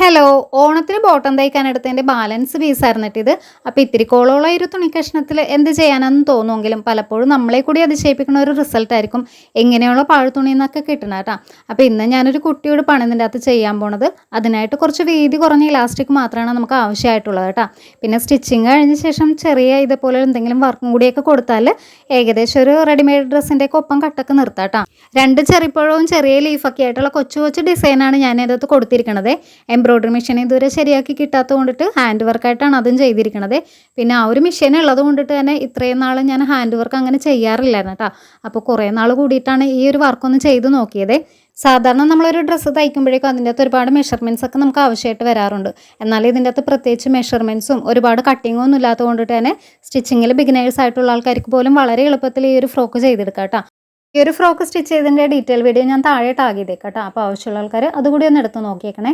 Hello ഓണത്തിന് bottom തയ്ക്കാൻ എടുത്തതിന്റെ balance പീസായിരുന്നു ഇത് അപ്പോൾ ഇത്തിരി കോളമുള്ള ഒരു തുണി കഷ്ണത്തിൽ എന്ത് ചെയ്യാനാണെന്ന് തോന്നുമെങ്കിലും പലപ്പോഴും നമ്മളെ കൂടി അതിശയിപ്പിക്കുന്ന ഒരു റിസൾട്ട് ആയിരിക്കും എങ്ങനെയുള്ള പാഴ്ത്തുണി എന്നൊക്കെ കിട്ടണം കേട്ടോ അപ്പോൾ ഇന്ന് ഞാനൊരു കുട്ടിയോട് പണിതിന്റെ അകത്ത് ചെയ്യാൻ പോണത്. അതിനായിട്ട് കുറച്ച് വീതി കുറഞ്ഞ ഇലാസ്റ്റിക് മാത്രമാണ് നമുക്ക് ആവശ്യമായിട്ടുള്ളത് കേട്ടോ പിന്നെ സ്റ്റിച്ചിങ് കഴിഞ്ഞ ശേഷം ചെറിയ ഇതേപോലെ എന്തെങ്കിലും വർക്കും കൂടിയൊക്കെ കൊടുത്താൽ ഏകദേശം ഒരു റെഡിമെയ്ഡ് ഡ്രസ്സിന്റെ ഒക്കെ ഒപ്പം കട്ടൊക്കെ നിർത്താം കേട്ടോ രണ്ട് ചെറിപ്പഴവും ചെറിയ ലീഫൊക്കെ ആയിട്ടുള്ള കൊച്ചു കൊച്ചു ഡിസൈനാണ് ഞാൻ ഇതിനകത്ത് കൊടുത്തിരിക്കുന്നത് എംബ്രോയ്ഡറി മെഷീൻ ഇതുവരെ ശരിയാക്കി കിട്ടാത്തത് കൊണ്ടിട്ട് ഹാൻഡ് വർക്കായിട്ടാണ് അതും ചെയ്തിരിക്കുന്നത് പിന്നെ ആ ഒരു മെഷീൻ ഉള്ളത് കൊണ്ടിട്ട് തന്നെ ഇത്രയും നാൾ ഞാൻ ഹാൻഡ് വർക്ക് അങ്ങനെ ചെയ്യാറില്ലായിരുന്നു കേട്ടോ അപ്പോൾ കുറേ നാൾ കൂടിയിട്ടാണ് ഈ ഒരു വർക്കൊന്ന് ചെയ്ത് നോക്കിയത്. സാധാരണ നമ്മളൊരു ഡ്രസ്സ് തയ്ക്കുമ്പോഴേക്കും അതിന്റെ അകത്ത് ഒരുപാട് മെഷർമെന്റ്സ് ഒക്കെ നമുക്ക് ആവശ്യമായിട്ട് വരാറുണ്ട്. എന്നാൽ ഇതിന്റെ അകത്ത് പ്രത്യേകിച്ച് മെഷർമെന്റ്സും ഒരുപാട് കട്ടിങ്ങും ഒന്നും ഇല്ലാത്തത് കൊണ്ടിട്ട് തന്നെ സ്റ്റിച്ചിങ്ങിൽ ബിഗിനേഴ്സ് ആയിട്ടുള്ള ആൾക്കാർക്ക് പോലും വളരെ എളുപ്പത്തിൽ ഈ ഒരു ഫ്രോക്ക് ചെയ്തെടുക്കാം കേട്ടോ ഈ ഒരു ഫ്രോക്ക് സ്റ്റിച്ച് ചെയ്തതിന്റെ ഡീറ്റെയിൽ വീഡിയോ ഞാൻ താഴെ ടാഗ് ചെയ്തേക്കാം കേട്ടോ അപ്പോൾ ആവശ്യമുള്ള ആൾക്കാർ അതുകൂടി ഒന്ന് എടുത്ത് നോക്കിയേക്കണേ.